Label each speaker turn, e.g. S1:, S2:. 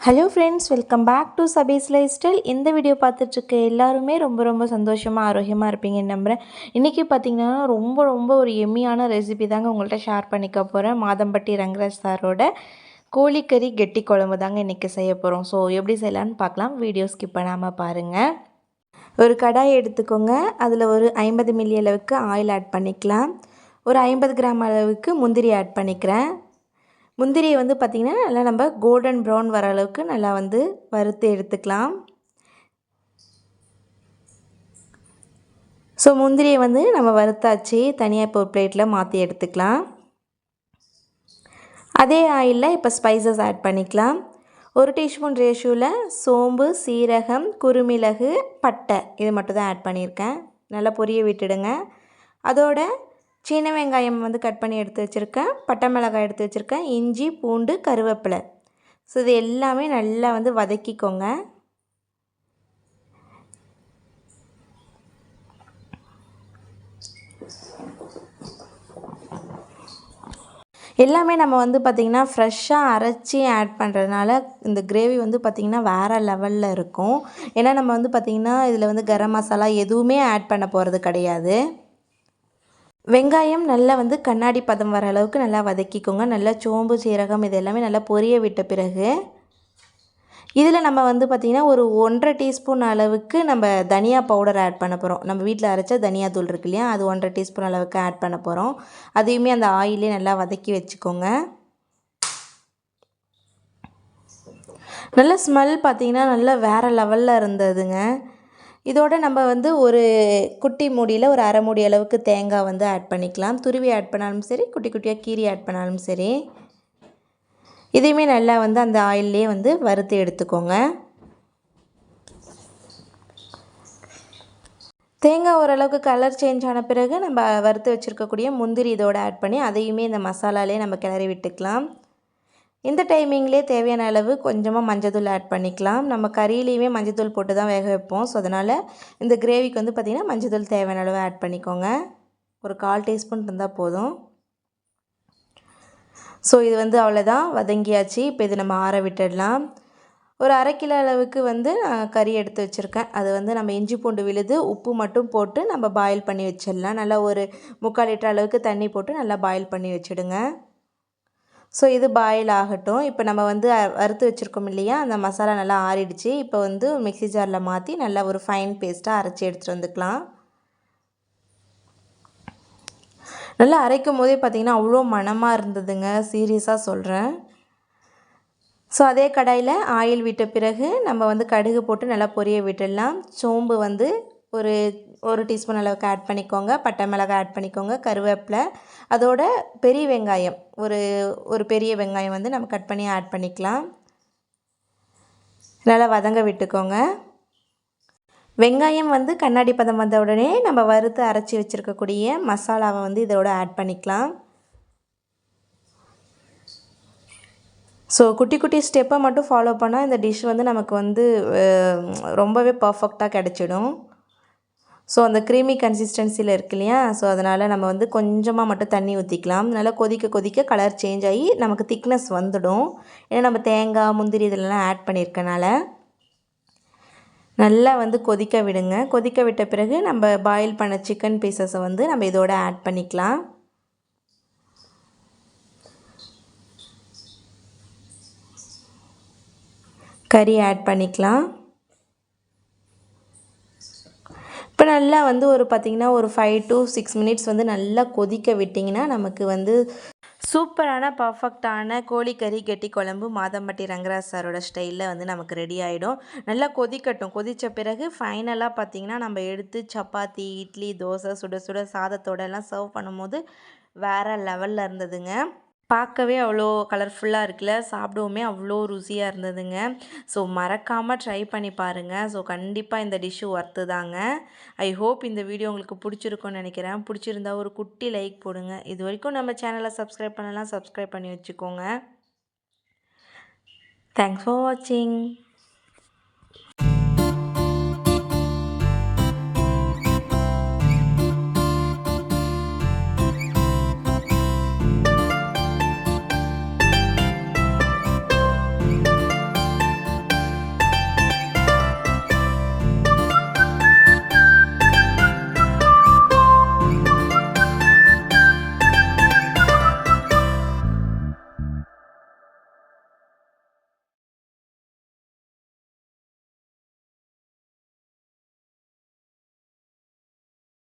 S1: Hello friends welcome back to Sabee's lifestyle இந்த video பார்த்துட்ருக்க எல்லாருமே ரொம்ப ரொம்ப சந்தோஷமாக ஆரோக்கியமாக இருப்பீங்கன்னு நம்புகிறேன் இன்றைக்கி பார்த்தீங்கன்னா ரொம்ப ரொம்ப ஒரு எம்மியான ரெசிபி தாங்க உங்கள்கிட்ட ஷேர் பண்ணிக்க போகிறேன் மாதம்பட்டி ரங்கராஜ் சாரோட கோழிக்கறி கெட்டி குழம்பு தாங்க இன்றைக்கி செய்ய போகிறோம் ஸோ எப்படி செய்யலான்னு பார்க்கலாம். வீடியோ ஸ்கிப் பண்ணாமல் பாருங்கள் ஒரு கடாய் எடுத்துக்கோங்க. அதில் ஒரு ஐம்பது மில்லி அளவுக்கு ஆயில் ஆட் பண்ணிக்கலாம். ஒரு ஐம்பது கிராம் அளவுக்கு முந்திரி ஆட் பண்ணிக்கிறேன். முந்திரியை வந்து பார்த்திங்கன்னா நல்லா நம்ம கோல்டன் ப்ரௌன் வர அளவுக்கு நல்லா வந்து வறுத்து எடுத்துக்கலாம். ஸோ முந்திரியை வந்து நம்ம வறுத்தாச்சு. தனியாக இப்போ ஒரு பிளேட்டில் மாற்றி எடுத்துக்கலாம். அதே ஆயிலில் இப்போ ஸ்பைசஸ் ஆட் பண்ணிக்கலாம். ஒரு டீஸ்பூன் ரேஷியோவில் சோம்பு சீரகம் குருமிளகு பட்டை. இது மட்டும் தான் ஆட் பண்ணியிருக்கேன். நல்லா பொரிய விட்டுடுங்க. அதோட சின்ன வெங்காயம் வந்து கட் பண்ணி எடுத்து வச்சுருக்கேன். பட்டை மிளகாய் எடுத்து வச்சுருக்கேன். இஞ்சி பூண்டு கருவேப்பிலை. ஸோ இது எல்லாமே நல்லா வந்து வதக்கிக்கோங்க. எல்லாமே நம்ம வந்து பார்த்திங்கன்னா ஃப்ரெஷ்ஷாக அரைச்சி ஆட் பண்ணுறதுனால இந்த கிரேவி வந்து பார்த்திங்கன்னா வேறு லெவலில் இருக்கும். ஏன்னா நம்ம வந்து பார்த்திங்கன்னா இதில் வந்து கரம் மசாலா எதுவுமே ஆட் பண்ண போகிறது கிடையாது. வெங்காயம் நல்லா வந்து கண்ணாடி பதம் வர அளவுக்கு நல்லா வதக்கிக்கோங்க. நல்லா சோம்பு சீரகம் இது எல்லாமே நல்லா பொரிய விட்ட பிறகு இதில் நம்ம வந்து பார்த்திங்கன்னா ஒரு ஒன்றரை டீஸ்பூன் அளவுக்கு நம்ம தனியா பவுடர் ஆட் பண்ண போகிறோம் நம்ம வீட்டில் அரைச்ச தனியா தூள் இருக்கு இல்லையா? அது ஒன்றரை டீஸ்பூன் அளவுக்கு ஆட் பண்ண போகிறோம் அதையுமே அந்த ஆயிலே நல்லா வதக்கி வச்சுக்கோங்க. நல்ல ஸ்மெல் பார்த்திங்கன்னா நல்லா வேறு லெவலில் இருந்ததுங்க. இதோட நம்ம வந்து ஒரு குட்டி மூடியில் ஒரு அரை மூடி அளவுக்கு தேங்காய் வந்து ஆட் பண்ணிக்கலாம். துருவி ஆட் பண்ணாலும் சரி குட்டி குட்டியாக கீரி ஆட் பண்ணாலும் சரி. இதையுமே நல்லா வந்து அந்த ஆயிலே வந்து வறுத்து எடுத்துக்கோங்க. தேங்காய் ஓரளவுக்கு கலர் சேஞ்ச் ஆன பிறகு நம்ம வறுத்து வச்சுருக்கக்கூடிய முந்திரி இதோடு ஆட் பண்ணி அதையுமே இந்த மசாலாலே நம்ம கிளறி விட்டுக்கலாம். இந்த டைமிங்லேயே தேவையான அளவு கொஞ்சமாக மஞ்சத்தூள் ஆட் பண்ணிக்கலாம். நம்ம கறியிலையுமே மஞ்சத்தூள் போட்டு தான் வேக வைப்போம். ஸோ அதனால் இந்த கிரேவிக்கு வந்து பார்த்திங்கன்னா மஞ்சத்தூள் தேவையான அளவு ஆட் பண்ணிக்கோங்க. ஒரு கால் டீஸ்பூன் இருந்தால் போதும். ஸோ இது வந்து அவ்வளோதான் வதங்கியாச்சு. இப்போ இது நம்ம ஆற விட்டுடலாம். ஒரு அரை கிலோ அளவுக்கு வந்து நான் கறி எடுத்து வச்சுருக்கேன். அது வந்து நம்ம இஞ்சி பூண்டு விழுது உப்பு மட்டும் போட்டு நம்ம பாயில் பண்ணி வச்சிடலாம். நல்லா ஒரு முக்கால் லிட்டர் அளவுக்கு தண்ணி போட்டு நல்லா பாயில் பண்ணி வச்சுடுங்க. ஸோ இது பாயில் ஆகட்டும். இப்போ நம்ம வந்து வறுத்து வச்சுருக்கோம் இல்லையா? அந்த மசாலா நல்லா ஆறிடுச்சு. இப்போ வந்து மிக்சி ஜாரில் மாற்றி நல்லா ஒரு ஃபைன் பேஸ்ட்டாக அரைச்சி எடுத்துகிட்டு வந்துக்கலாம். நல்லா அரைக்கும் போதே பார்த்திங்கன்னா அவ்வளோ மனமாக இருந்ததுங்க. சீரியஸாக சொல்கிறேன் ஸோ அதே கடாயில் ஆயில் விட்ட பிறகு நம்ம வந்து கடுகு போட்டு நல்லா பொரிய விட்டுடலாம். சோம்பு வந்து ஒரு ஒரு டீஸ்பூன் அளவுக்கு ஆட் பண்ணிக்கோங்க. பட்டை மிளகாய் ஆட் பண்ணிக்கோங்க. கருவேப்பிலை. அதோட பெரிய வெங்காயம். ஒரு ஒரு பெரிய வெங்காயம் வந்து நம்ம கட் பண்ணி ஆட் பண்ணிக்கலாம். நல்லா வதங்க விட்டுக்கோங்க. வெங்காயம் வந்து கண்ணாடி பதம் வந்த உடனே நம்ம வறுத்து அரைச்சி வச்சுருக்கக்கூடிய மசாலாவை வந்து இதோட ஆட் பண்ணிக்கலாம். ஸோ குட்டி குட்டி ஸ்டெப்பை மட்டும் ஃபாலோ பண்ணால் இந்த டிஷ் வந்து நமக்கு வந்து ரொம்பவே பர்ஃபெக்டாக கிடச்சிடும். ஸோ அந்த க்ரீமி கன்சிஸ்டன்சியில் இருக்கு இல்லையா? ஸோ அதனால் நம்ம வந்து கொஞ்சமாக மட்டும் தண்ணி ஊற்றிக்கலாம் நல்லா கொதிக்க கொதிக்க கலர் சேஞ்ச் ஆகி நமக்கு திக்னஸ் வந்துடும். ஏன்னா நம்ம தேங்காய் முந்திரி இதெல்லாம் ஆட் பண்ணியிருக்கனால நல்லா வந்து கொதிக்க விடுங்க. கொதிக்க விட்ட பிறகு நம்ம பாயில் பண்ண சிக்கன் பீசஸை வந்து நம்ம இதோட ஆட் பண்ணிக்கலாம். கறி ஆட் பண்ணிக்கலாம் இப்போ நல்லா வந்து ஒரு பார்த்திங்கன்னா ஒரு ஃபைவ் டு சிக்ஸ் மினிட்ஸ் வந்து நல்லா கொதிக்க விட்டிங்கன்னா நமக்கு வந்து சூப்பரான பர்ஃபெக்டான கோழிக்கறி கெட்டி குழம்பு மாதம்பட்டி ரங்கராஜ் சாரோட ஸ்டைலில் வந்து நமக்கு ரெடி ஆகிடும் நல்லா கொதிக்கட்டும். கொதித்த பிறகு ஃபைனலாக பார்த்திங்கன்னா நம்ம எடுத்து சப்பாத்தி இட்லி தோசை சுட சுட சாதத்தோடலாம் சர்வ் பண்ணும்போது வேறு லெவலில் இருந்ததுங்க. பார்க்கவே அவ்வளோ கலர்ஃபுல்லாக இருக்குல்ல. சாப்பிடவுமே அவ்வளோ ருசியாக இருந்ததுங்க. ஸோ மறக்காமல் ட்ரை பண்ணி பாருங்கள் ஸோ கண்டிப்பாக இந்த டிஷ்ஷு ஒர்த்து தாங்க. ஐ ஹோப் இந்த வீடியோ உங்களுக்கு பிடிச்சிருக்கும்னு நினைக்கிறேன். பிடிச்சிருந்தா ஒரு குட்டி லைக் போடுங்க. இது வரைக்கும் நம்ம சேனலை சப்ஸ்கிரைப் பண்ணலாம் சப்ஸ்கிரைப் பண்ணி வச்சுக்கோங்க. தேங்க்ஸ் ஃபார் வாட்சிங்